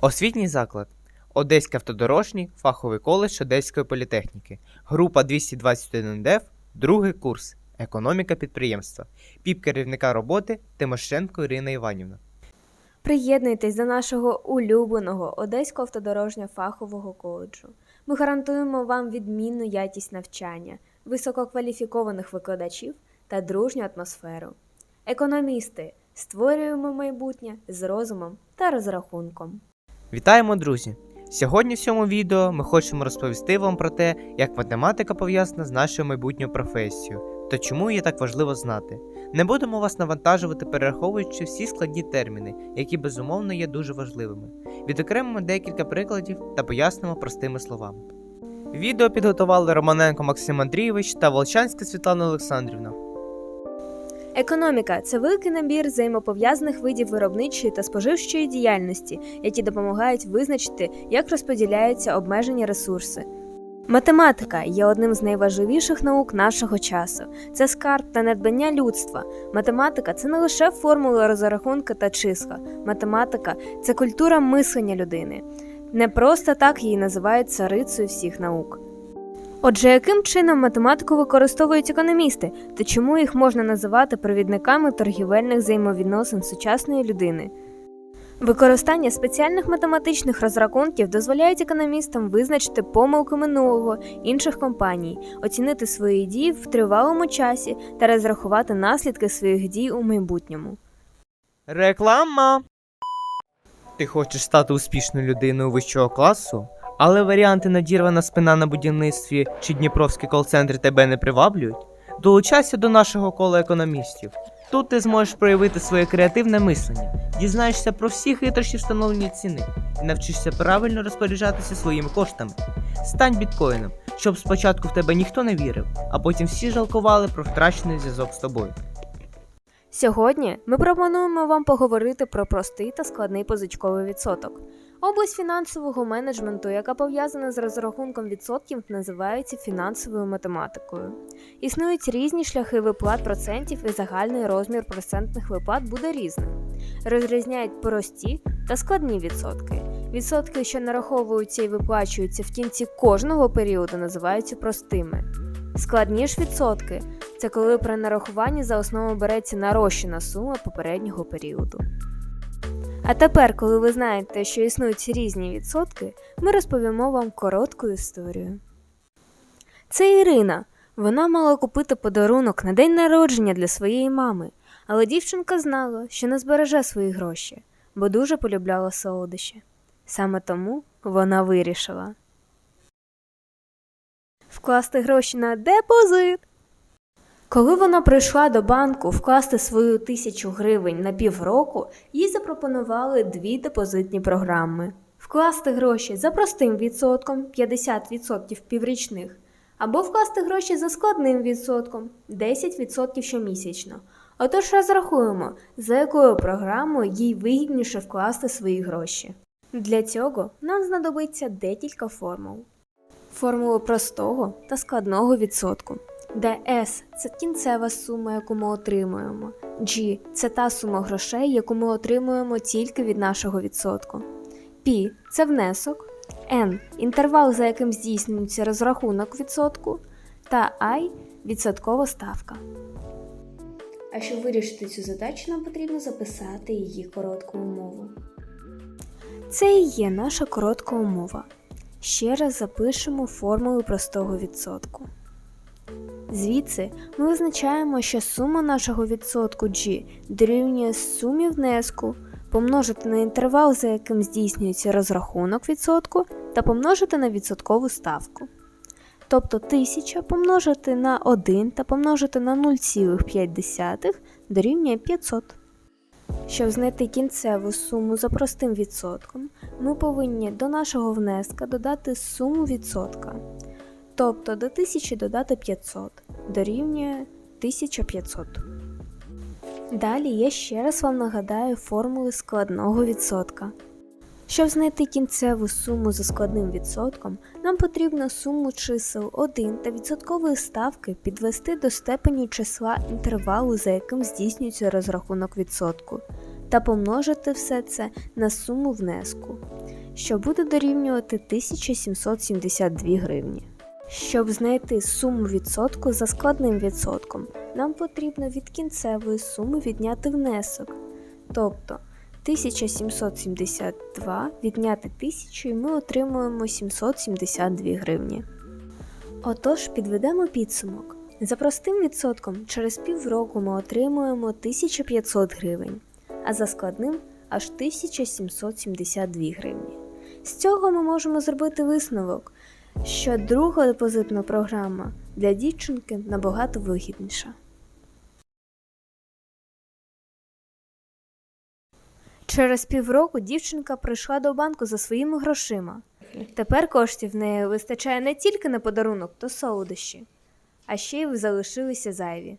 Освітній заклад. Одеський автодорожній фаховий коледж Одеської політехніки. Група 221 ДЕФ, другий курс. Економіка підприємства. Піп керівника роботи Тимошенко Ірина Іванівна. Приєднуйтесь до нашого улюбленого Одеського автодорожнього фахового коледжу. Ми гарантуємо вам відмінну якість навчання, висококваліфікованих викладачів та дружню атмосферу. Економісти створюємо майбутнє з розумом та розрахунком. Вітаємо, друзі! Сьогодні в цьому відео ми хочемо розповісти вам про те, як математика пов'язана з нашою майбутньою професією та чому її так важливо знати. Не будемо вас навантажувати, перераховуючи всі складні терміни, які безумовно є дуже важливими. Відокремимо декілька прикладів та пояснимо простими словами. Відео підготували Романенко Максим Андрійович та Волчанська Світлана Олександрівна. Економіка це великий набір взаємопов'язаних видів виробничої та споживчої діяльності, які допомагають визначити, як розподіляються обмежені ресурси. Математика є одним з найважливіших наук нашого часу. Це скарб та надбання людства. Математика це не лише формули розрахунки та числа. Математика це культура мислення людини. Не просто так її називають царицею всіх наук. Отже, яким чином математику використовують економісти та чому їх можна називати провідниками торгівельних взаємовідносин сучасної людини? Використання спеціальних математичних розрахунків дозволяють економістам визначити помилки минулого інших компаній, оцінити свої дії в тривалому часі та розрахувати наслідки своїх дій у майбутньому. Реклама. Ти хочеш стати успішною людиною вищого класу, але варіанти надірвана спина на будівництві чи Дніпровський кол-центр тебе не приваблюють? Долучайся до нашого кола економістів. Тут ти зможеш проявити своє креативне мислення, дізнаєшся про всі хитрощі встановлення ціни і навчишся правильно розпоряджатися своїми коштами. Стань біткоїном, щоб спочатку в тебе ніхто не вірив, а потім всі жалкували про втрачений зв'язок з тобою. Сьогодні ми пропонуємо вам поговорити про простий та складний позичковий відсоток. Область фінансового менеджменту, яка пов'язана з розрахунком відсотків, називається фінансовою математикою. Існують різні шляхи виплат процентів і загальний розмір процентних виплат буде різним. Розрізняють прості та складні відсотки. Відсотки, що нараховуються і виплачуються в кінці кожного періоду, називаються простими. Складні ж відсотки це коли при нарахуванні за основу береться нарощена сума попереднього періоду. А тепер, коли ви знаєте, що існують різні відсотки, ми розповімо вам коротку історію. Це Ірина. Вона мала купити подарунок на день народження для своєї мами, але дівчинка знала, що не збереже свої гроші, бо дуже полюбляла солодощі. Саме тому вона вирішила вкласти гроші на депозит. Коли вона прийшла до банку вкласти свою тисячу гривень на півроку, їй запропонували дві депозитні програми: вкласти гроші за простим відсотком 50% піврічних, або вкласти гроші за складним відсотком 10% щомісячно. Отож розрахуємо, за якою програмою їй вигідніше вкласти свої гроші. Для цього нам знадобиться декілька формул. Формулу простого та складного відсотку де S – це кінцева сума, яку ми отримуємо, G – це та сума грошей, яку ми отримуємо тільки від нашого відсотку, P – це внесок, N – інтервал, за яким здійснюється розрахунок відсотку, та I – відсоткова ставка. А щоб вирішити цю задачу, нам потрібно записати її коротку умову. Це і є наша коротка умова. Ще раз запишемо формулу простого відсотку. Звідси ми визначаємо, що сума нашого відсотку G дорівнює сумі внеску, помножити на інтервал, за яким здійснюється розрахунок відсотку, та помножити на відсоткову ставку. Тобто 1000 помножити на 1 та помножити на 0,5 дорівнює 500. Щоб знайти кінцеву суму за простим відсотком, ми повинні до нашого внеска додати суму відсотка. Тобто до 1000 додати 500 дорівнює 1500. Далі я ще раз вам нагадаю формули складного відсотка. Щоб знайти кінцеву суму за складним відсотком, нам потрібно суму чисел 1 та відсоткової ставки підвести до степені числа інтервалу, за яким здійснюється розрахунок відсотку, та помножити все це на суму внеску. що буде дорівнювати 1772 гривні. Щоб знайти суму відсотку за складним відсотком, нам потрібно від кінцевої суми відняти внесок. Тобто 1772 відняти 1000 і ми отримуємо 772 гривні. Отож, підведемо підсумок. За простим відсотком через півроку ми отримуємо 1500 гривень, а за складним аж 1772 гривні. З цього ми можемо зробити висновок, що друга депозитна програма для дівчинки набагато вигідніша. Через півроку дівчинка прийшла до банку за своїми грошима. Тепер коштів в неї вистачає не тільки на подарунок та солодощі, а ще й залишилися зайві.